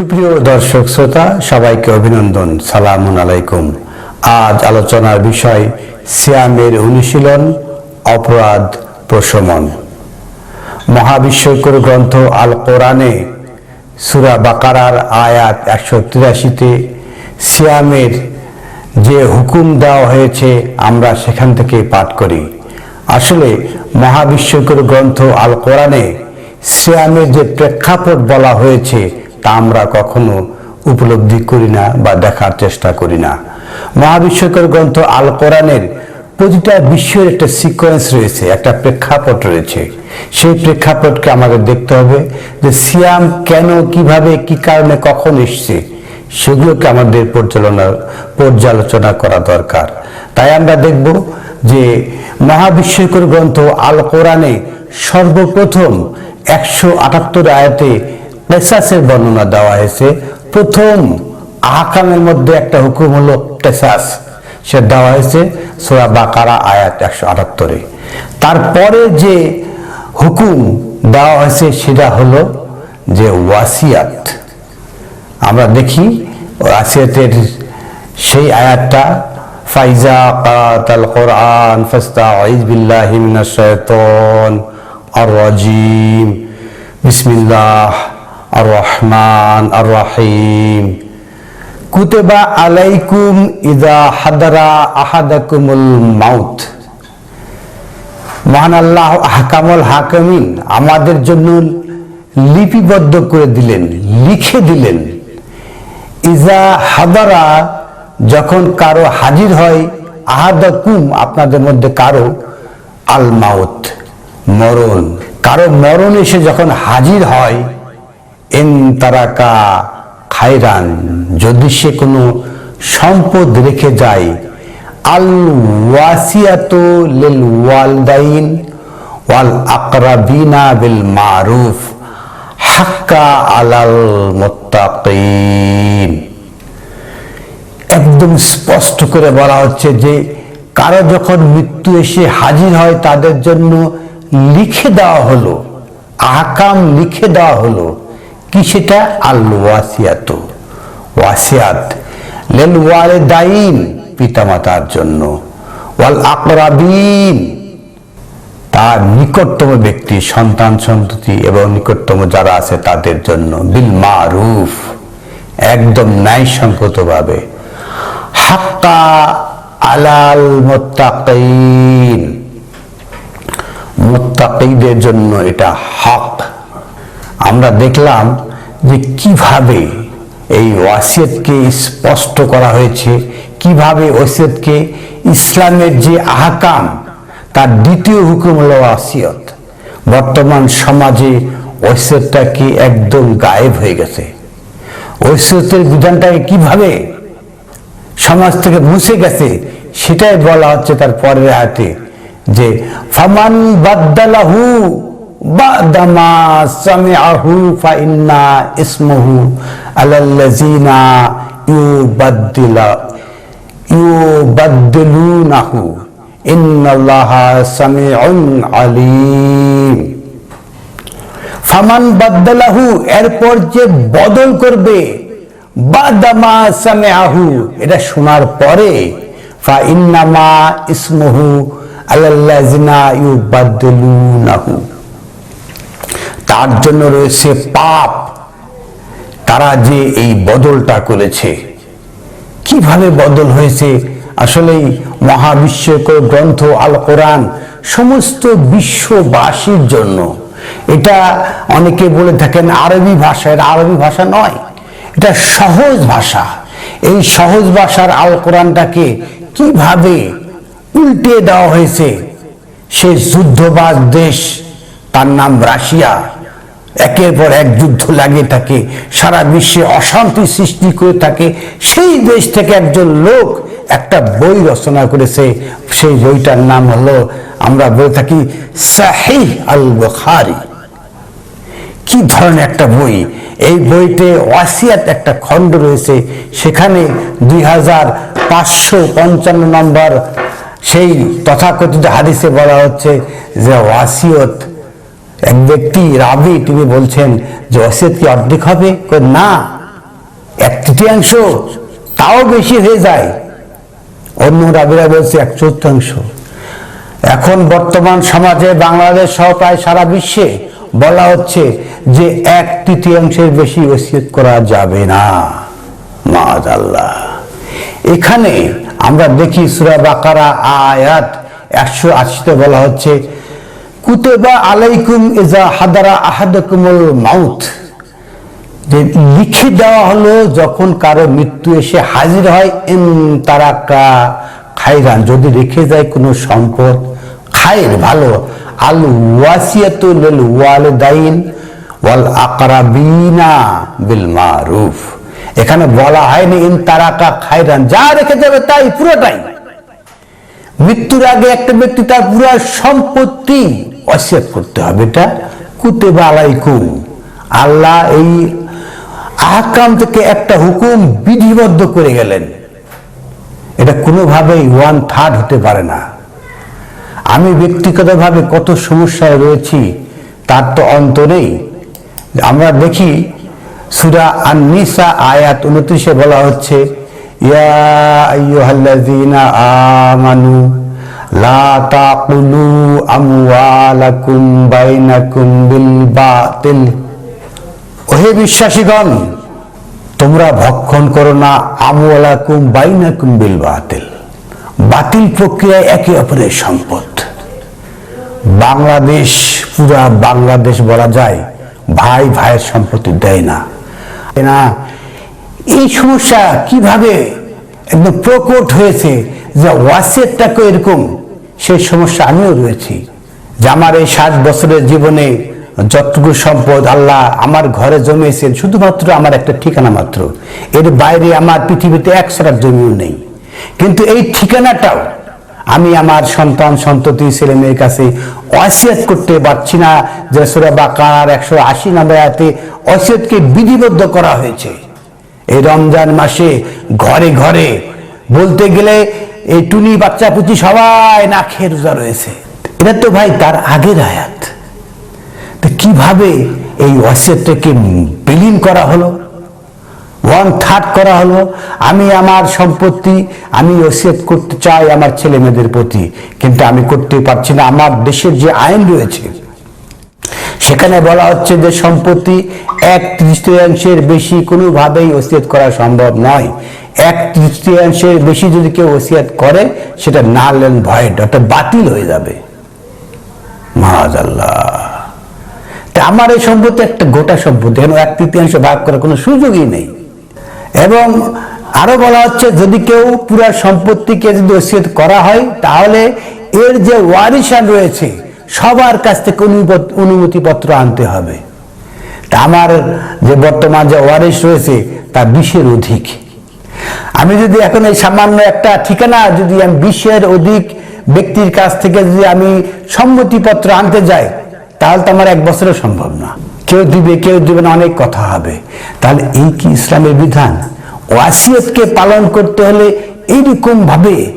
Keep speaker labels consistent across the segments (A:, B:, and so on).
A: সুপ্রিয় দর্শক শ্রোতা, সবাইকে অভিনন্দন, সালামুন আলাইকুম। আজ আলোচনার বিষয়, সিয়ামের অনুশীলন, অপরাধ প্রশমন। মহাবিশ্বকর গ্রন্থ আল কোরআনে সুরা বাকারার আয়াত একশো তিরাশিতে, সিয়ামের যে হুকুম দেওয়া হয়েছে আমরা সেখান থেকে পাঠ করি। আসলে মহাবিশ্বকর গ্রন্থ আল কোরআনে সিয়ামের যে প্রেক্ষাপট বলা হয়েছে তা আমরা কখনো উপলব্ধি করি না বা দেখার চেষ্টা করি না। মহাবিশ্বকর গ্রন্থ আল কোরআনের প্রতিটা বিশ্বের একটা সিকোয়েন্স রয়েছে, একটা প্রেক্ষাপট রয়েছে। সেই প্রেক্ষাপটকে আমাদের দেখতে হবে যে সিয়াম কেন, কীভাবে, কি কারণে কখন এসছে, সেগুলোকে আমাদের পর্যালোচনা পর্যালোচনা করা দরকার। তাই আমরা দেখব যে মহাবিশ্বকর গ্রন্থ আল কোরআনে সর্বপ্রথম একশো আটাত্তর আয়াতে পেসাসের বর্ণনা দেওয়া হয়েছে। প্রথম আহকামের মধ্যে একটা হুকুম হলো পেসাস সে দেওয়া হয়েছে সোরা বাকারা আয়াত একশো আটাত্তরে। তারপরে যে হুকুম দেওয়া হয়েছে সেটা হলো যে ওয়াসিয়াত। আমরা দেখি ওয়াসিয়াতের সেই আয়াতটা, ফাইজা কাতাল কোরআন ফাস্তাঈজ বিল্লাহি মিনাশ আর রাজিম বিসমিল্লাহ। আর রহমান আর রহিম কুতেবা আলাইকুম ইদা হাদারা আহাদাকুমুল মাউত মহান আল্লাহ হাকামুল হাকামিন আমাদের জন্য লিপিবদ্ধ করে দিলেন, লিখে দিলেন। ইজা হাদারা, যখন কারও হাজির হয়, আহাদাকুম, আপনাদের মধ্যে কারও আল মাউত মরণ। কারও মরণ এসে যখন হাজির হয় এন তারাকা খায়রান। যদি সে কোনো সম্পদ রেখে যায়, আল ওয়াসিয়াত লিল ওয়ালদাইন ওয়াল আকরাবিনা বিল মারুফ হাক্কা আলাল মুত্তাকিন। একদম স্পষ্ট করে বলা হচ্ছে যে, কারও যখন মৃত্যু এসে হাজির হয়, তাদের জন্য লিখে দেওয়া হলো, আহকাম লিখে দেওয়া হলো কি সেটা? আল ওয়াসিয়াত। ওয়াসিয়াত লেল ওয়ালে দাইন পিতামাতার জন্য। ওয়াল আকরাবিন তার নিকটতম ব্যক্তি, সন্তান, সন্ততি এবং নিকটতম যারা আছে তাদের জন্য। বিল মারুফ একদম ন্যায়সঙ্গত ভাবে হাক্কা আলাল মোত্তাকিন মোত্তাকিদের জন্য এটা হক। আমরা দেখলাম যে কীভাবে এই ওয়াসিয়তকে স্পষ্ট করা হয়েছে, কীভাবে ওয়াসিয়তকে ইসলামের যে আহকাম, তার দ্বিতীয় হুকুম হলো ওয়াসিয়ত। বর্তমান সমাজে ওয়াসিয়তটা কি একদম গায়েব হয়ে গেছে। ওয়াসিয়তের বিধানটাকে কীভাবে সমাজ থেকে মুছে গেছে, সেটাই বলা হচ্ছে তার পরের হাতে যে, ফামান বাদ্দালাহু বাদামা সামিআহু ফাইন্না ইসমহু আলাল্লাযিনা ইউবাদ্দিলা, ইউবাদ্দিলুনাহু। ইন্নাল্লাহা সামিউন আলিম। ফামান বাদ্দালাহু, এরপর যে বদল করবে, বাদামা সামিআহু, এটা শোনার পরে ফা ইন্নামা ইসমহু আলাল্লাযিনা ইউবাদ্দিলুনাহু। তার জন্য রয়েছে পাপ। তারা যে এই বদলটা করেছে, কীভাবে বদল হয়েছে? আসলেই মহাবিশ্বকর গ্রন্থ আল কোরআন সমস্ত বিশ্ববাসীর জন্য। এটা অনেকে বলে থাকেন আরবি ভাষা, এটা আরবি ভাষা নয়, এটা সহজ ভাষা। এই সহজ ভাষার আল কোরআনটাকে কীভাবে উল্টে দেওয়া হয়েছে? সে যুদ্ধবাজ দেশ, তার নাম রাশিয়া। একের পর এক যুদ্ধ লাগিয়ে থাকে সারা বিশ্বে অশান্তি সৃষ্টি করে থাকে সেই দেশ থেকে একজন লোক একটা বই রচনা করেছে, সেই বইটার নাম হলো, আমরা বলে থাকি সাহি আল বখারি কি ধরনের একটা বই? এই বইতে ওয়াসিয়াত একটা খণ্ড রয়েছে, সেখানে দুই হাজার পাঁচশো পঞ্চান্ন নম্বর সেই তথাকথিত হাদিসে বলা হচ্ছে যে ওয়াসিয়ত এক ব্যক্তি, রাবি, তিনি বলছেন যে ওয়াসিয়ত কি অর্ধেক হবে? না, এক তৃতীয়াংশ, তাও বেশি হয়ে যায়। অন্য রাবিরা বলছে এক চতুর্থাংশ। এখন বর্তমান সমাজে বাংলাদেশ সহ প্রায় সারা বিশ্বে বলা হচ্ছে যে এক তৃতীয়াংশের বেশি ওসিয়ত করা যাবে না। মাজ আল্লাহ এখানে আমরা দেখি সুরা বাকারা আয়াত একশো আশিতে বলা হচ্ছে কুতেবা আলাইকুম ইজা হাদারা আহাদকুমুল মাউথ যে লিখে দেওয়া হলো, যখন কারও মৃত্যু এসে হাজির হয় এম তারাকা খাইরান যদি রেখে যায় কোনো সম্পদ, খায়ের ভালো। আল ওয়াসিয়াতুল ওয়ালিদাইন ওয়াল আকরাবিনা বিল মারুফ। এখানে বলা হয়নি ইন তারাকা খাইরান যা রেখে যাবে তাই, পুরোটাই। মৃত্যুর আগে একটা ব্যক্তি তার পুরো সম্পত্তি অস্বীকার করতে হবে, এটা কুতেবা আলাইকুম। আল্লাহ এই আহকাম থেকে একটা হুকুম বিধিবদ্ধ করে গেলেন। এটা কোনোভাবেই ওয়ান থার্ড হতে পারে না। আমি ব্যক্তিগতভাবে কত সমস্যায় রয়েছি, তার তো অন্ত নেই। আমরা দেখি সুরা আননিসা আয়াত উনত্রিশে বলা হচ্ছে, ইয়া আমানু লা তাকুলু আমওয়ালাকুম বাইনাকুম বিল ওহে বিশ্বাসীগণ, তোমরা ভক্ষণ করো না আমওয়ালাকুম বাইনাকুম বিল বাতিল বাতিল প্রক্রিয়ায় একে অপরের সম্পদ। বাংলাদেশ, পুরা বাংলাদেশ বলা যায়, ভাই ভাইয়ের সম্পত্তি দেয় না। এই সমস্যা কীভাবে একদম প্রকট হয়েছে যে ওয়াসেটটাকে এরকম? সেই সমস্যা আমিও রয়েছি। যে আমার এই ষাট বছরের জীবনে যতটুকু সম্পদ আল্লাহ আমার ঘরে জমিয়েছেন, শুধুমাত্র আমার একটা ঠিকানা মাত্র। এর বাইরে আমার পৃথিবীতে এক সারার জমিও নেই। কিন্তু এই ঠিকানাটাও আমি আমার সন্তান, সন্ততি, ছেলে মেয়ের কাছে অসিয়ত করতে পারছি না। যে সুরা বাকার একশো আশি নম্বর আয়াতে অসিয়তকে বিধিবদ্ধ করা হয়েছে। এই রমজান মাসে ঘরে ঘরে বলতে গেলে এই টুনি বাচ্চা পুচি সবাই না খেয়ে রোজা রয়েছে। এটা তো ভাই তার আগের আয়াত। কীভাবে এই অসিয়তটাকে বিলীন করা হলো? ওয়ান থার্ড করা হলো, আমি আমার সম্পত্তি, আমি ওসিয়ত করতে চাই আমার ছেলে মেয়েদের প্রতি, কিন্তু আমি করতে পারছি না। আমার দেশের যে আইন রয়েছে সেখানে বলা হচ্ছে যে সম্পত্তি এক তৃতীয়াংশের বেশি কোনোভাবেই ওসিয়ত করা সম্ভব নয়। এক তৃতীয়াংশের বেশি যদি কেউ ওসিয়াত করে, সেটা না লেন ভয়েড, অর্থাৎ বাতিল হয়ে যাবে। তা আমার এই সম্পত্তি একটা গোটা সম্পত্তি এখানে এক তৃতীয়াংশ ভাগ করার কোনো সুযোগই নেই। এবং আরও বলা হচ্ছে, যদি কেউ পুরা সম্পত্তিকে যদি ওসিয়ত করা হয়, তাহলে এর যে ওয়ারিশান রয়েছে সবার কাছ থেকে অনুমতি- অনুমতিপত্র আনতে হবে। তা আমার যে বর্তমান যে ওয়ারিশ রয়েছে, তা বিশের অধিক। আমি যদি এখন এই সামান্য একটা ঠিকানা, যদি আমি বিশের অধিক ব্যক্তির কাছ থেকে যদি আমি সম্মতিপত্র আনতে যাই, তাহলে তো আমার এক বছরও সম্ভব না। কেউ দিবে কেউ দিবে না, অনেক কথা হবে। তাহলে এই কি ইসলামের বিধান? ওয়াসিয়তকে পালন করতে হলে এইরকম ভাবে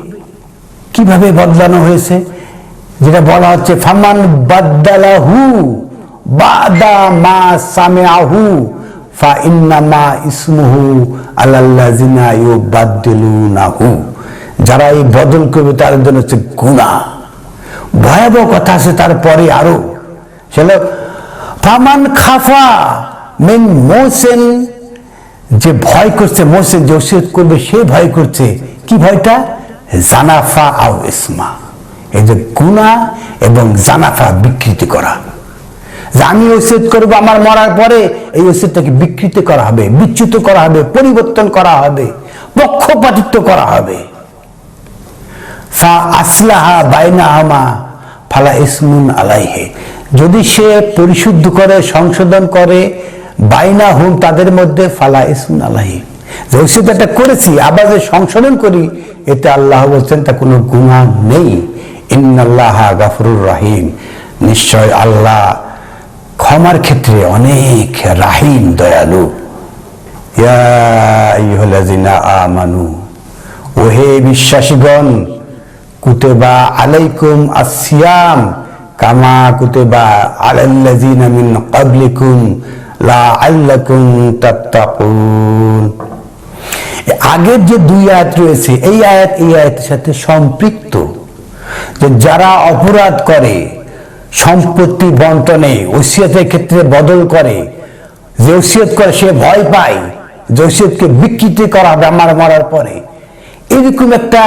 A: কীভাবে বদলানো হয়েছে? যেটা বলা হচ্ছে, ফামান বাদ্দালাহু বাদা মা সামিআহু, ফা ইন্নামা ইসমুহু আলাল্লাযিনা ইউবাদদিলুনাহু। যারা এই বদল করবে, তাদের জন্য হচ্ছে গুনাহ। ভয়াবহ কথা আছে, তারপরে আরও। সেটা ফামান খাফা মিন মোসেন, যে ভয় করছে, মোসেন যে ওসিয়ত করবে, সে ভয় করছে। কি ভয়টা? জানাফা আও ইসমা। এই যে গুণা এবং জানাফা বিকৃতি করা। যে আমি ওসিয়ত করব, আমার মরার পরে এই ওসিয়তটাকে বিকৃতি করা হবে, বিচ্যুত করা হবে, পরিবর্তন করা হবে, পক্ষপাতিত্ব করা হবে। ফা আসলাহা বাইনাহামা ফালা ইসমুন আলাইহে। যদি সে পরিশুদ্ধ করে, সংশোধন করে বাইনা হুম তাদের মধ্যে ফালা ইসমুন আলাহি যে ওসিয়তটা করেছি, আবার যে সংশোধন করি, এতে আল্লাহ বলছেন তা কোনো গুণা নেই। ইন্নাল্লাহ গাফরুর রাহিম। নিশ্চয় আল্লাহ ক্ষমার ক্ষেত্রে অনেক রাহিম, দয়ালু। আমানু। ওহে বিশ্বাসীগণ, কুতেবা আলাইকুম আসিয়াম কামা কুতেবা আলাল্লাযিনা মিন ক্বাবলিকুম লাআল্লাকুম তাত্তাকুন। আগের যে দুই আয়াত রয়েছে, এই আয়াত এই আয়াতের সাথে সম্পৃক্ত। যে যারা অপরাধ করে, সম্পত্তি বন্টনে, ওসিয়তের ক্ষেত্রে বদল করে, যে ওসিয়ত করে সে ভয় পায়, যে ওসিয়তকে বিকৃতি করা হবে আমার মরার পরে, এরকম একটা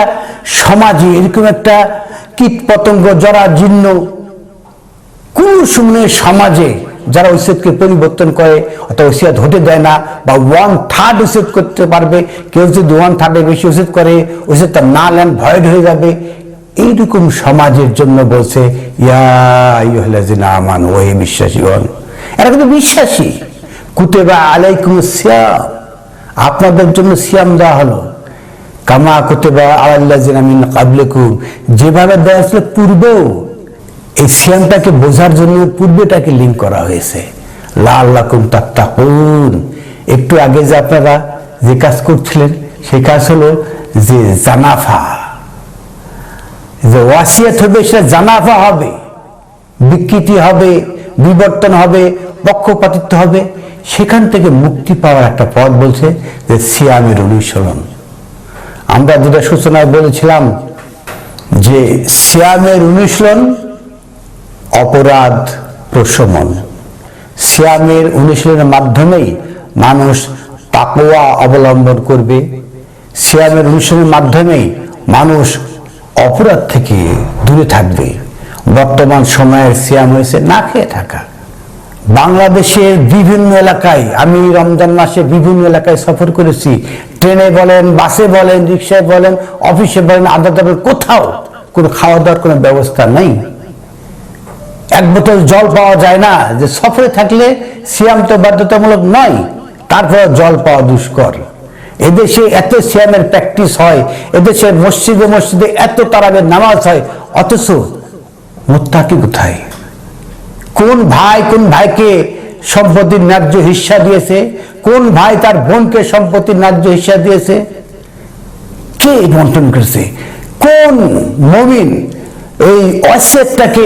A: সমাজে, এরকম একটা কীট পতঙ্গ জরা জীর্ণ কোন সময় সমাজে যারা ঐসিয়তকে পরিবর্তন করে অথবা ঐসিয়ত হতে দেয় না, বা ওয়ান থার্ড ঐসিয়ত করতে পারবে, কেউ যদি ওয়ান থার্ডে বেশি ঐসিয়ত করে ঐসিয়ত তার না ল্যান্ড ভয়েড হয়ে যাবে এইরকম সমাজের জন্য বলছে ওহে বিশ্বাসীগণ। এরা কিন্তু বিশ্বাসী। কুতেবা আলাইকুম আপনাদের জন্য সিয়াম দেওয়া হলো। কামা কুতেবা আলাল্লাজিনা মিন কাবলিকুম যেভাবে দেওয়া ছিল পূর্বেও, এই সিয়ামটাকে বোঝার জন্য পূর্বেটাকে লিঙ্ক করা হয়েছে। লাল লাকুম তাত্তাকুন। একটু আগে যে আপনারা যে কাজ করছিলেন, সেই কাজ হলো যে জানাফা। যে ওয়াসিয়াত হবে, সেটা জানাফা হবে, বিকৃতি হবে, বিবর্তন হবে, পক্ষপাতিত্ব হবে, সেখান থেকে মুক্তি পাওয়ার একটা পথ বলছে যে সিয়ামের অনুসরণ। আমরা যেটা সূচনায় বলেছিলাম যে সিয়ামের অনুশীলন অপরাধ প্রশমন। সিয়ামের অনুশীলনের মাধ্যমেই মানুষ তাকোয়া অবলম্বন করবে। সিয়ামের অনুশীলনের মাধ্যমেই মানুষ অপরাধ থেকে দূরে থাকবে। বর্তমান সময়ের সিয়াম হয়েছে না খেয়ে থাকা। বাংলাদেশের বিভিন্ন এলাকায়, আমি রমজান মাসে বিভিন্ন এলাকায় সফর করেছি। ট্রেনে বলেন, বাসে বলেন, রিক্সায় বলেন, অফিসে বলেন আদালতে বলেন কোথাও কোনো খাওয়া দাওয়ার কোনো ব্যবস্থা নেই। এক বোতল জল পাওয়া যায় না যে সফরে থাকলে সিয়াম তো বাধ্যতামূলক নয় তারপর জল পাওয়া দুষ্কর। এদেশে এত সিয়ামের প্র্যাকটিস হয় এদেশে মসজিদে মসজিদে এত তারাবের নামাজ হয়, অথচ মোত্তাকি কোথায়? কোন ভাই কোন ভাইকে সম্পত্তির ন্যায্য হিস্সা দিয়েছে? কোন ভাই তার বোনকে সম্পত্তির ন্যায্য হিস্সা দিয়েছে? কে বন্টন করেছে? কোন মমিন এই অসেটটাকে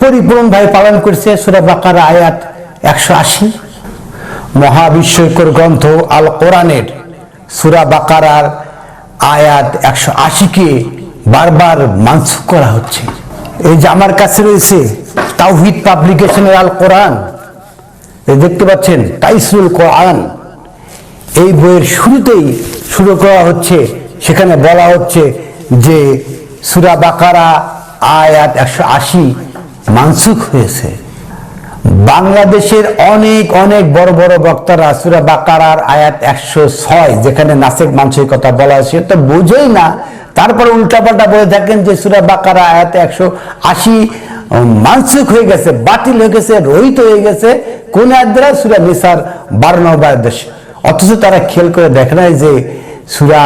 A: পরিপূর্ণভাবে পালন করছে? সুরা বাকার আয়াত একশো আশি। মহাবিশ্বকর গ্রন্থ আল কোরআনের সুরা বাকারার আয়াত একশো আশিকে বারবার মানসুখ করা হচ্ছে। এই যে আমার কাছে রয়েছে তাওহিদ পাবলিকেশনের আল কোরআন দেখতে পাচ্ছেন, তাইসুল কোরআন। এই বইয়ের শুরুতেই শুরু করা হচ্ছে, সেখানে বলা হচ্ছে যে সুরা বাকারা আয়াত একশো আশি মানসুখ হয়েছে। বাংলাদেশের অনেক অনেক বড় বড় বক্তারা সুরা বাকারার আয়াত একশো ছয়, যেখানে নাসিক মানুষের কথা বলা হয় তো বুঝেই না, তারপরে উল্টাপাল্টা বলে থাকেন যে সুরা বাকারা আয়াত একশো আশি মানসিক হয়ে গেছে, বাতিল হয়ে গেছে, রহিত হয়ে গেছে। কোন আয়াত দ্বারা? সুরা নিসার বারো নম্বর দেশ অথচ তারা খেয়াল করে দেখে নাই যে সুরা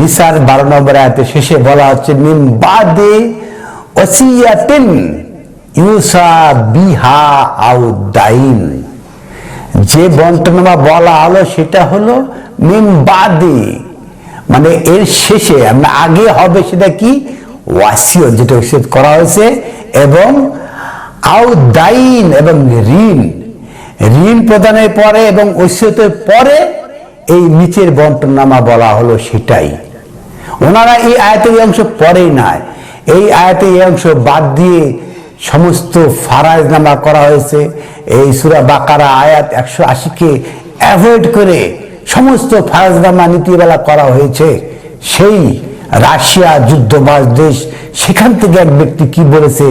A: নিসার বারো নম্বর আয়াতে শেষে বলা হচ্ছে, মিন বাদে ওসিয়াতিন ইউসা বিহা আউদাইন যে বন্টনামা বলা হলো সেটা হলো মিন বাদে মানে এর শেষে আমরা আগে হবে সেটা কি? ওয়াসিও যেটা ওসিয়ত করা হয়েছে, এবং আউদাইন এবং ঋণ। ঋণ প্রদানের পরে এবং ওসিয়তের পরে এই নিচের বন্টনামা বলা হলো সেটাই। ওনারা এই আয়াতের অংশ পরেই নাই। এই আয়াতের এই অংশ বাদ দিয়ে সমস্ত ফারাজনামা করা হয়েছে। এই সুরা বাকারা আয়াত একশো আশিকে অ্যাভয়েড করে সমস্ত ফারাজনামা নীতিবেলা করা হয়েছে। সেই রাশিয়া যুদ্ধবাজ দেশ, সেখান থেকে এক ব্যক্তি কি বলেছে?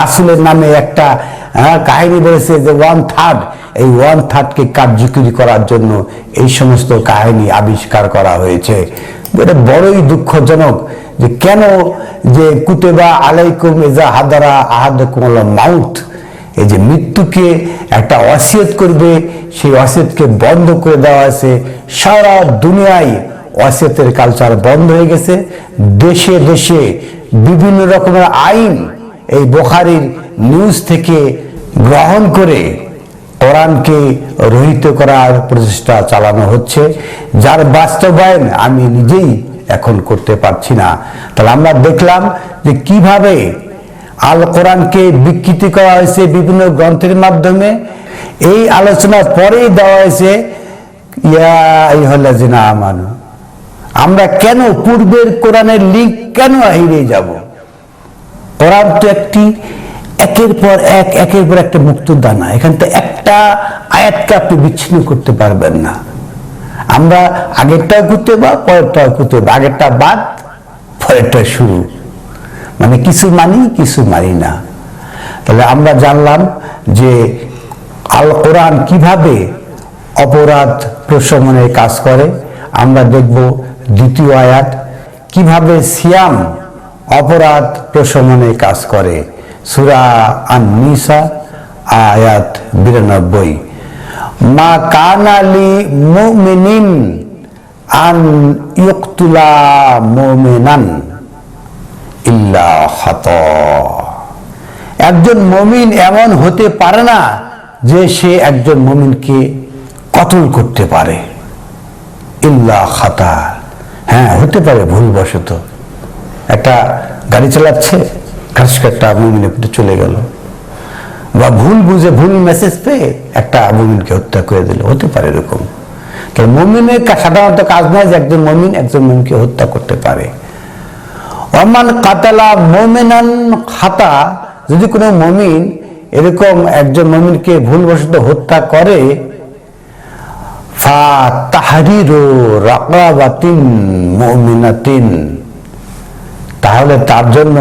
A: রাসুলের নামে একটা কাহিনী বলেছে যে ওয়ান থার্ড এই ওয়ান থার্ডকে কার্যকরী করার জন্য এই সমস্ত কাহিনী আবিষ্কার করা হয়েছে। এটা বড়ই দুঃখজনক যে কেন যে কুতেবা আলাইকুম এজা হাদারা আহাদকুম মাউথ এই যে মৃত্যুকে একটা অসিয়ত করবে, সেই অসিয়তকে বন্ধ করে দেওয়া আছে সারা দুনিয়ায় অসিয়তের কালচার বন্ধ হয়ে গেছে। দেশে দেশে বিভিন্ন রকমের আইন এই বোখারির নিউজ থেকে গ্রহণ করে কোরআনকে রহিত করার প্রচেষ্টা চালানো হচ্ছে। যার বাস্তবায়ন আমি নিজেই এখন করতে পারছি না। তাহলে আমরা দেখলাম যে কীভাবে আল কোরআনকে বিকৃতি করা হয়েছে বিভিন্ন গ্রন্থের মাধ্যমে। এই আলোচনার পরেই দেওয়া হয়েছে, ইয়া আমানু, আমরা কেন পূর্বের কোরআনের লিঙ্ক কেন হারিয়ে যাব? কোরআন তো একটি, একের পর এক, একের পর একটা মুক্ত দানা এখান থেকে একটা আয়াতকে আপনি বিচ্ছিন্ন করতে পারবেন না। আমরা আগেরটাও করতে বা পরেরটাও করতে বা আগেরটা বাদ, পরেরটা শুরু। মানে কিছু মানি কিছু মানি না। তাহলে আমরা জানলাম যে আল কোরআন কীভাবে অপরাধ প্রশমনের কাজ করে। আমরা দেখব দ্বিতীয় আয়াত, কীভাবে সিয়াম অপরাধ প্রশমনে কাজ করে। সুরা আন নিসা আয়াত বিরানব্বই। মা কানালি মুমিনিন আন ইয়ক্তুলা মুমিনান ইল্লা একজন মমিন এমন হতে পারে না যে সে একজন মমিনকে কতল করতে পারে। ইল্লা খাতা। হ্যাঁ হতে পারে ভুলবশত। একটা গাড়ি চালাচ্ছে খাস একটা মুমিনের পিঠে চলে গেল। বা ভুল বুঝে ভুল মেসেজ পেয়ে একটা মমিনকে হত্যা করে দিল। হতে পারে এরকম। কারণ মমিনের সাধারণত কাজ নয় যে একজন মমিন একজন মমিনকে হত্যা করতে পারে। অমান কাতালা মোমেনান খাতা, যদি কোনো মমিন এরকম একজন মমিনকে ভুলবশত হত্যা করে ফা তাহারিরো রাকাবাতিন মুমিনাতিন। তাহলে তার জন্য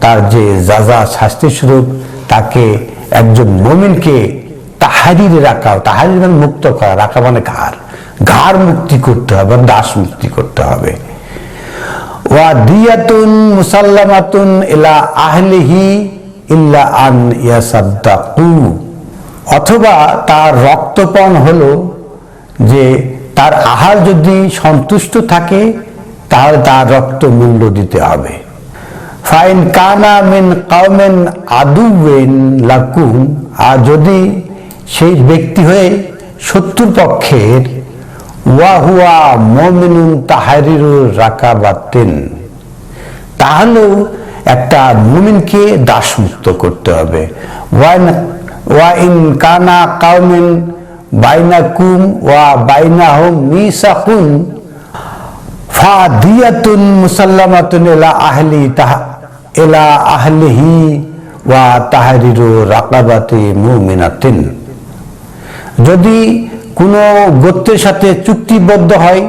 A: তার যে যা শাস্তি স্বরূপ তাকে একজন মমিনকে তাহারির রাখা, তাহারির মানে মুক্ত করা, রাখা মানে ঘাড়। ঘাড় মুক্তি করতে হবে, দাস মুক্তি করতে হবে। ওয়া দিয়াতুন মুসাল্লামাতুন ইলা আহলিহি ইল্লা আন ইয়াসাদ্দাকু। অথবা তার রক্তপণ হলো যে তার আহার যদি সন্তুষ্ট থাকে, তাহলে তার রক্ত মূল্য দিতে হবে। ফাইন কানা মিন কাউমেন আদুবেন লাকুম। আর যদি সেই ব্যক্তি হয়ে শত্রুর পক্ষের ওয়াহুয়া মমিনুন তাহারিরু রাকাবাতেন। তাহলেও একটা মুমিনকে দাসমুক্ত করতে হবে। ওয়ান, ওয়া ইন কানা কাউমিন বাইনাকুম ওয়া বাইনাহুম মিসাকুন ফাদিয়াতুন মুসাল্লামাতুন ইলা আহলি তাহা ইলা আহলিহি ওয়া তাহরিরু রাকাবাতি মুমিনাতিন। যদি কোনো গোত্রের সাথে চুক্তিবদ্ধ হয়,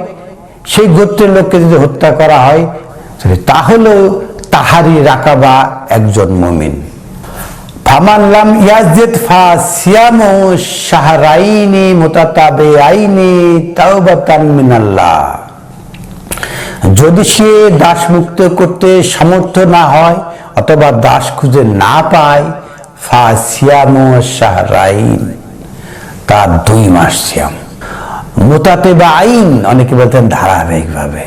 A: সেই গোত্রের লোককে যদি হত্যা করা হয় তাহলেও তাহারি রাকাবা একজন মমিন। ফামান লাম ইয়াজিদ ফা সিয়ামু শাহরাইনি মুতাতাবে আইনি তাওবাতান মিনাল্লাহ। যদি সে দাস মুক্ত করতে সমর্থ না হয় অথবা দাস খুঁজে না পায় ফা সিয়ামু শাহরাইন তার দুই মাস শ্যাম মোতাতে বা আইন, অনেকে বলতেন ধারাবাহিকভাবে।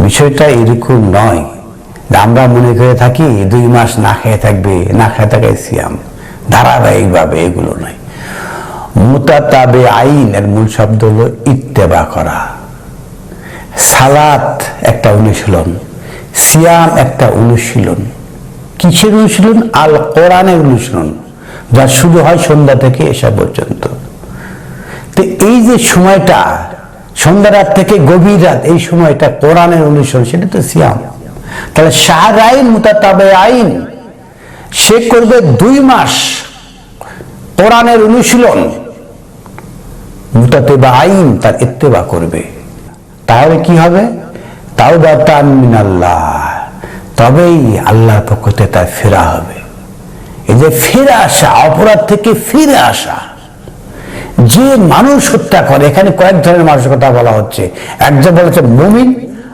A: বিষয়টা এরকম নয়। আমরা মনে করে থাকি দুই মাস না খেয়ে থাকবে, না খেয়ে থাকে সিয়াম। ধারাবাহিকভাবে এগুলো নয়। মোতাতাবে আইন এর মূল শব্দ হলো ইত্তেবা করা। সালাত একটা অনুশীলন, সিয়াম একটা অনুশীলন। কিসের অনুশীলন? আল কোরআনের অনুশীলন, যা শুরু হয় সন্ধ্যা থেকে এসা পর্যন্ত। তো এই যে সময়টা সন্ধ্যা রাত থেকে গভীর রাত, এই সময়টা কোরআনের অনুসরণ সেটা তো সিয়াম। তাহলে শাহর আইন মুতাতাবে আইন সে করবে দুই মাস কোরআনের অনুশীলন। মুতাতেবা আইন তার ইত্তেবা করবে। তাহলে কি হবে? তাও মিনাল্লাহ। তবেই আল্লাহর পক্ষ থেকে তার ফেরা হবে। এই যে ফিরে আসা, অপরাধ থেকে ফিরে আসা। যে মানুষ হত্যা করে, এখানে কয়েক ধরনের মানুষের কথা বলা হচ্ছে। একজন বলা হচ্ছে মুমিন,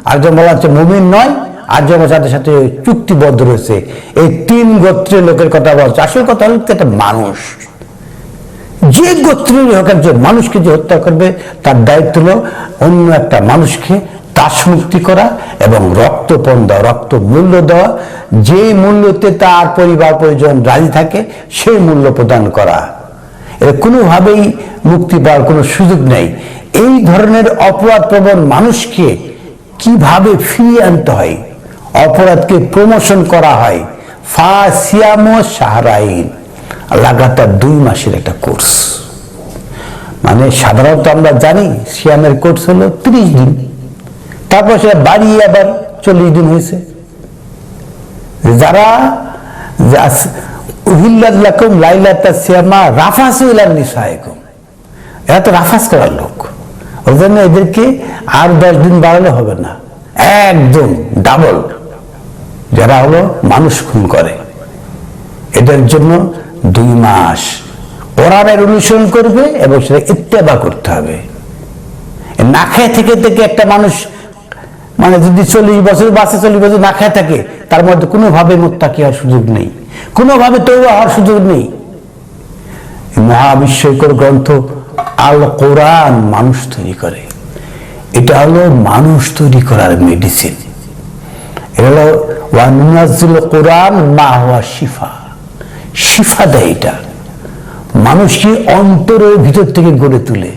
A: আরেকজন বলা হচ্ছে মুমিন নয়, আরেকজন যাদের সাথে চুক্তিবদ্ধ রয়েছে। এই তিন গোত্রের লোকের কথা বলা হচ্ছে। আসল কথা হলো একটা মানুষ। যে গোত্রের হোক একজন মানুষকে যে হত্যা করবে, তার দায়িত্ব হলো অন্য একটা মানুষকে দাসমুক্তি করা এবং রক্তপণ দেওয়া, রক্ত মূল্য দেওয়া। যে মূল্যতে তার পরিবার, পরিজন রাজি থাকে, সেই মূল্য প্রদান করা। এর কোনোভাবেই মুক্তি পাওয়ার কোনো সুযোগ নেই। এই ধরনের অপরাধ প্রবণ মানুষকে কীভাবে ফিরিয়ে আনতে হয়? অপরাধকে প্রমোশন করা হয়। ফা সিয়াম সাহারাইন লাগাতার দুই মাসের একটা কোর্স। মানে সাধারণত আমরা জানি সিয়ামের কোর্স হলো ত্রিশ দিন। তারপর সেটা বাড়িয়ে আবার চল্লিশ দিন হয়েছে। যারা উহিল্লাকুম লাইলাতা সিয়ামা রাফাসু ইলান নিসাইকুম। এরা তো রাফাস করার লোক। ওই জন্য এদেরকে আর দশ দিন বাড়ালে হবে না। একদম ডাবল যারা হলো মানুষ খুন করে। এদের জন্য দুই মাস। কোরআনের অনুসরণ করবে এবং সেটা ইত্তেবা করতে হবে। না খেয়ে থেকে থেকে একটা মানুষ মানে যদি চল্লিশ বছর বাসে চল্লিশ বছর না খেয়ে থাকে, তার মধ্যে কোনোভাবে মোত্তাকি হওয়ার সুযোগ নেই। কোনোভাবে তৈরি হওয়ার সুযোগ নেই। মহাবিশ্বকর গ্রন্থ আল কোরআন মানুষ তৈরি করে। এটা হলো মানুষ তৈরি করার মেডিসিন এটা হলো ওয়ানুনাজুল কোরআন মা হওয়া শিফা। শিফা দেয় এটা। মানুষকে অন্তরের ভিতর থেকে গড়ে তুলে।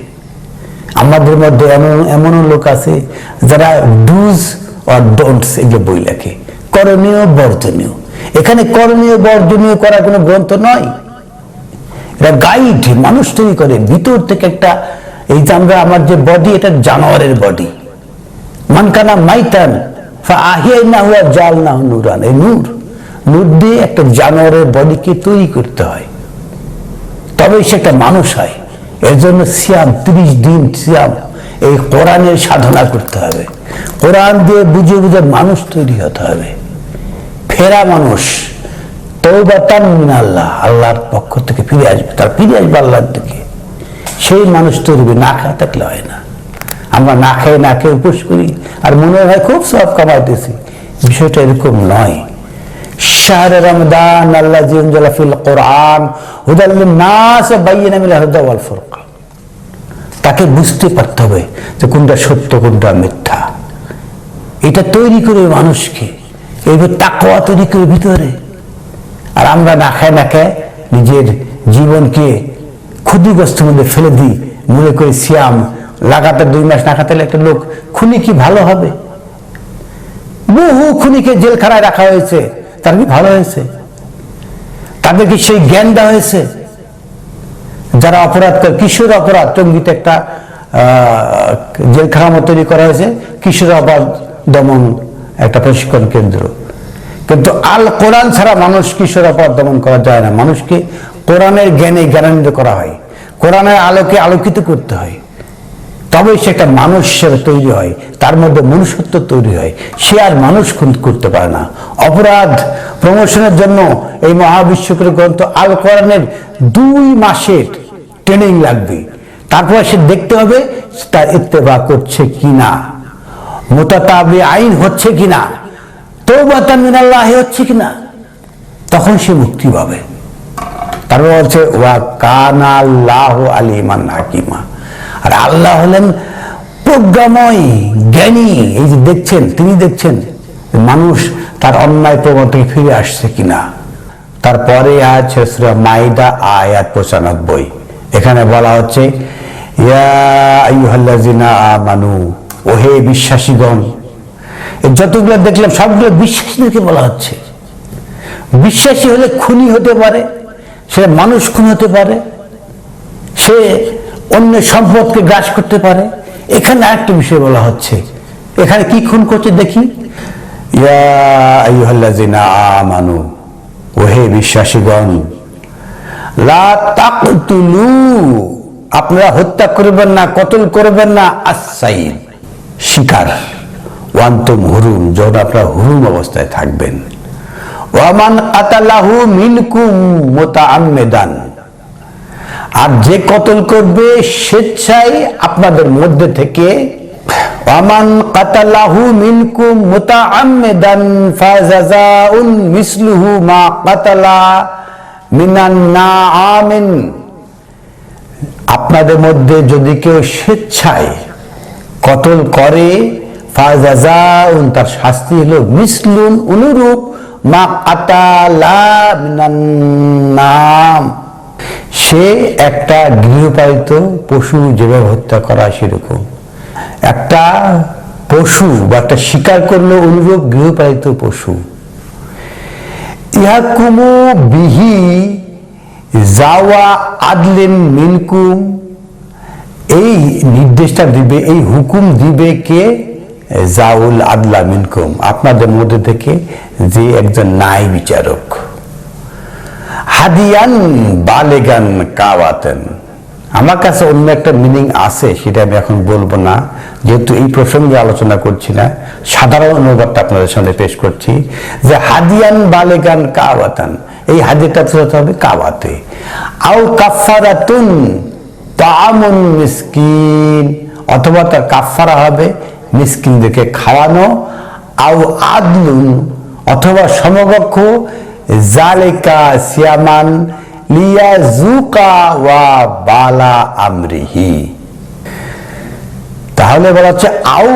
A: আমাদের মধ্যে এমন, এমনও লোক আছে যারা ডুজ অর ডোন্টস এগুলো বই লেখে। করণীয়, বর্জনীয়। এখানে করণীয়, বর্জনীয় করা কোনো গ্রন্থ নয়। এটা গাইড মানুষ তৈরি করে। ভিতর থেকে একটা, এই যে আমরা, আমার যে বডি এটা জানোয়ারের বডি মানকানা মাইতান আহিয়াই না হুয়া জাল না নুরান। এই নূর। দিয়ে একটা জানোয়ারের বডিকে তৈরি করতে হয়। তবেই সে একটা মানুষ হয়। এর জন্য সিয়াম তিরিশ দিন সিয়াম এই কোরআনের সাধনা করতে হবে। কোরআন দিয়ে বুঝে বুঝে মানুষ তৈরি হতে হবে। ফেরা মানুষ। তৌবাতান আল্লাহ। আল্লাহর পক্ষ থেকে ফিরে আসবে। তার ফিরে আসবে আল্লাহর দিকে। সেই মানুষ তৈরি হবে, না খায় থাকলে হয় না। আমরা না খেয়ে না খেয়ে উপোস করি। আর মনে হয় খুব সব কামাইতেছি। বিষয়টা এরকম নয়। রমদান আল্লাহ জিউনজালা ফিল কোরআন হুদাল্লিন নাস বাইয়িনা মিল হুদা ওয়াল ফুরকান। তাকে বুঝতে পারতে হবে যে কোনটা সত্য, কোনটা মিথ্যা। এটা তৈরি করে মানুষকে এইভাবে তাকওয়া তৈরি করে ভিতরে। আর আমরা না খায় না খায় নিজের জীবনকে ক্ষতিগ্রস্ত মধ্যে ফেলে দিই। মনে করি সিয়াম, লাগাতার দুই মাস না খাতে একটা লোক খুনি কি ভালো হবে? বহু খুনিকে জেলখানায় রাখা হয়েছে। তার কি ভালো হয়েছে? তাদেরকে সেই জ্ঞান দেওয়া হয়েছে? যারা অপরাধ করে, কিশোর অপরাধ, টঙ্গিতে একটা জেলখানা তৈরি করা হয়েছে, কিশোর অপরাধ দমন একটা প্রশিক্ষণ কেন্দ্র। কিন্তু আল কোরআন ছাড়া মানুষ কিশোর অপরাধ দমন করা যায় না। মানুষকে কোরআনের জ্ঞানে জ্ঞানান্বিত করা হয়। কোরআনের আলোকে আলোকিত করতে হয়। তবে সেটা একটা মানুষ হিসেবে তৈরি হয়, তার মধ্যে মনুষ্যত্ব তৈরি হয়। সে আর মানুষ খুন করতে পারে না। অপরাধ প্রমোশনের জন্য এই মহাবিশ্বকের গ্রন্থ আল কোরআনের দুই মাসের ট্রেনিং লাগবে। তারপর সে দেখতে হবে তার ইত্তেবা করছে কিনা। মোতাতাবি আইন হচ্ছে কি কিনা? তৌবাতা মিনাল্লাহ হচ্ছে কিনা? তখন সে মুক্তি পাবে। তারপর হচ্ছে ওয়া কানা আল্লাহ আলিমান হাকিমা। আর আল্লাহ হলেন প্রজ্ঞাময় জ্ঞানী। এই যে দেখছেন, তিনি দেখছেন মানুষ তার অন্যায় প্রবণ থেকে ফিরে আসছে কিনা। তারপরে আছে সুরা মাইদা, আয়াত পঁচানব্বই। এখানে বলা হচ্ছে আইয়ুহাল্লাযিনা আমানু, ওহে বিশ্বাসীগণ যতগুলো দেখলাম, সবগুলো বিশ্বাসীদেরকে বলা হচ্ছে। বিশ্বাসী হলে খুনি হতে পারে, সে মানুষ খুন হতে পারে, সে অন্যের সম্পদকে গ্রাস করতে পারে। এখানে আরেকটা বিষয় বলা হচ্ছে। এখানে কি খুন করছে দেখি। আমানু, ওহে বিশ্বাসীগণ আপনারা হত্যা করবেন না, কতল করবেন না শিকার। ওয়ান্তুম হুরুম, যখন আপনারা হুরুম অবস্থায় থাকবেন। ওয়ামান কাতালাহু মিনকুম মুতাআম্মিদান আর যে কতল করবে স্বেচ্ছায় আপনাদের মধ্যে থেকে কাতালাহু মিনকুম মুতাআম্মিদান ফাজাজাউন মিসলুহু মা কাতালা মিনান নাআমিন। আপনাদের মধ্যে যদি কেউ স্বেচ্ছায় কতল করে, ফাজাজাউন, তার শাস্তি হলো মিসলুন অনুরূপ, মা কাতালা মিনান সে একটা গৃহপালিত পশু যেভাবে হত্যা করা সেরকম। একটা পশু বা একটা শিকার করল অনুরূপ গৃহপালিত পশু। ইহাকুমু বিহি যাওয়া আদলেন মিনকুম, এই নির্দেশটা দিবে, এই হুকুম দিবে কে? জাউল আদলা মিনকুম। আপনাদের মধ্যে থেকে যে একজন ন্যায় বিচারক। হাদিয়ান বালেগান কাওয়াতেন। আমার কাছে অন্য একটা মিনিং আছে, সেটা আমি এখন বলব না। যেহেতু এই প্রসঙ্গে আলোচনা করছি না, সাধারণ অনুবাদটা আপনাদের সামনে পেশ করছি যে হাদিয়ান বালেগান কাওয়াতান। এই হাদিয়াটা তো হতে হবে কাওয়াতে। আও কাফারাতুন তামুন মিসকিন। অথবা তার কাফারা হবে মিসকিনদেরকে খাওয়ানো। আও আদলুন, অথবা সমকক্ষ জালেকা সিয়ামান লিয়া জুকা ওয়া বালা আমরিহি। তাহলে বলা হচ্ছে, আও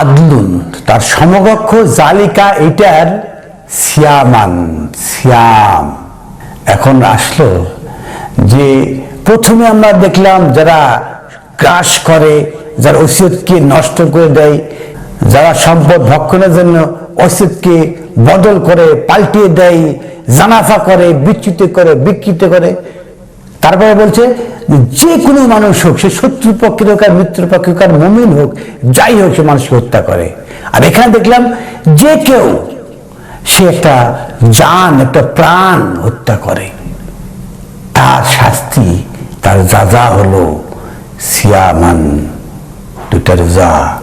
A: আদলুন, তার সমকক্ষ জালিকা এটার সিয়ামান, সিয়াম। এখন আসলো যে প্রথমে আমরা দেখলাম যারা ক্রাশ করে, যারা ওসিয়তকে নষ্ট করে দেয়, যারা সম্পদ ভক্ষণের জন্য ওসিয়তকে বদল করে, পাল্টিয়ে দেয় জানাফা করে, বিচ্যুত করে, বিকৃত করে। তারপরে বলছে, যে কোনো মানুষ হোক, সে শত্রু পক্ষের হোক আর মিত্র পক্ষের হোক আর মমিন হোক, যাই হোক সে মানুষকে হত্যা করে। আর এখানে দেখলাম, যে কেউ, সে একটা জান, একটা প্রাণ হত্যা করে। তার শাস্তি, তার যা যা হলো সিয়ামান, দুটার যা।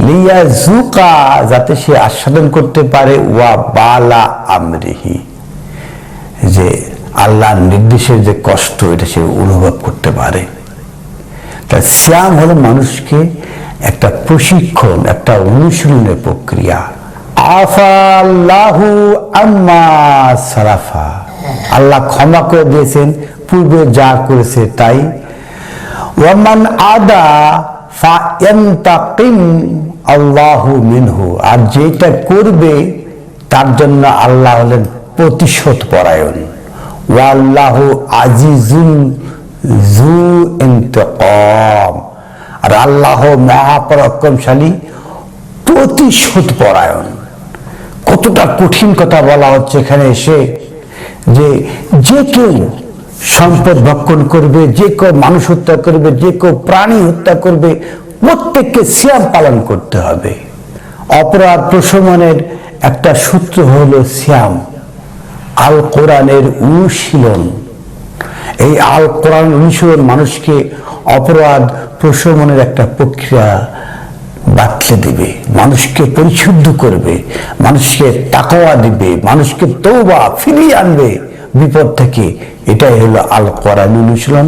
A: লিয়া জুকা যাতে সে আস্বাদন করতে পারে, ওয়া বালা আমরিহি। যে আল্লাহর নির্দেশের যে কষ্ট, এটা সে অনুভব করতে পারে। তা শ্যাম হলো মানুষকে একটা প্রশিক্ষণ, একটা অনুশীলনের প্রক্রিয়া। আফাল্লাহু আম্মা সারাফা। আল্লাহ ক্ষমা করে দিয়েছেন, পূর্বে যা করেছে তাই। ওয়ামান আদা আল্লাহু মিনহু। আর যেটা করবে, তার জন্য আল্লাহ হলেন প্রতিশোধ পরায়ণ। ওয়াল্লাহ আজিজুন জু আর আল্লাহ মহাপরাক্রমশালী প্রতিশোধ পরায়ণ। কতটা কঠিন কথা বলা হচ্ছে এখানে এসে যে যে কেউ সম্পদ ভক্ষণ করবে, যে কেউ মানুষ হত্যা করবে, যে কেউ প্রাণী হত্যা করবে, প্রত্যেককে সিয়াম পালন করতে হবে। অপরাধ প্রশমনের একটা সূত্র হলো সিয়াম। আল কোরআনের অনুশীলন। এই আল কোরআন অনুশীলন মানুষকে অপরাধ প্রশমনের একটা প্রক্রিয়া বাতলে দিবে। মানুষকে পরিশুদ্ধ করবে, মানুষকে তাকওয়া দিবে, মানুষকে তৌবা ফিরিয়ে আনবে। বিপদ থেকে, এটাই হলো আল কোরআন অনুশীলন,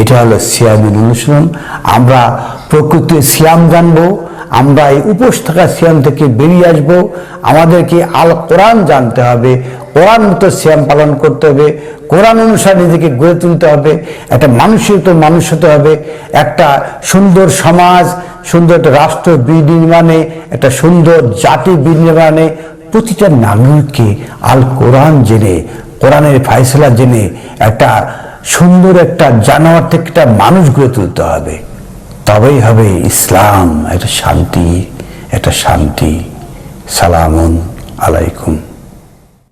A: এটা হলো সিয়ামের অনুশীলন। আমরা প্রকৃতির সিয়াম জানব, আমরা এই উপোস থাকা সিয়াম থেকে বেরিয়ে আসব। আমাদেরকে আল কোরআন জানতে হবে, কোরআন মতো সিয়াম পালন করতে হবে, কোরআন অনুসারে নিজেকে গড়ে তুলতে হবে, একটা মানুষের তো মানুষ হতে হবে, একটা সুন্দর সমাজ, সুন্দর একটা রাষ্ট্র বিনির্মাণে, একটা সুন্দর জাতি বিনির্মাণে প্রতিটা নাগরিককে আল কোরআন জেনে কোরআনের ফাইসলা জেনে একটা সুন্দর একটা জানোয়ার থেকে একটা মানুষ গড়ে তুলতে হবে। তবেই হবে ইসলাম। একটা শান্তি একটা শান্তি। সালামুন আলাইকুম।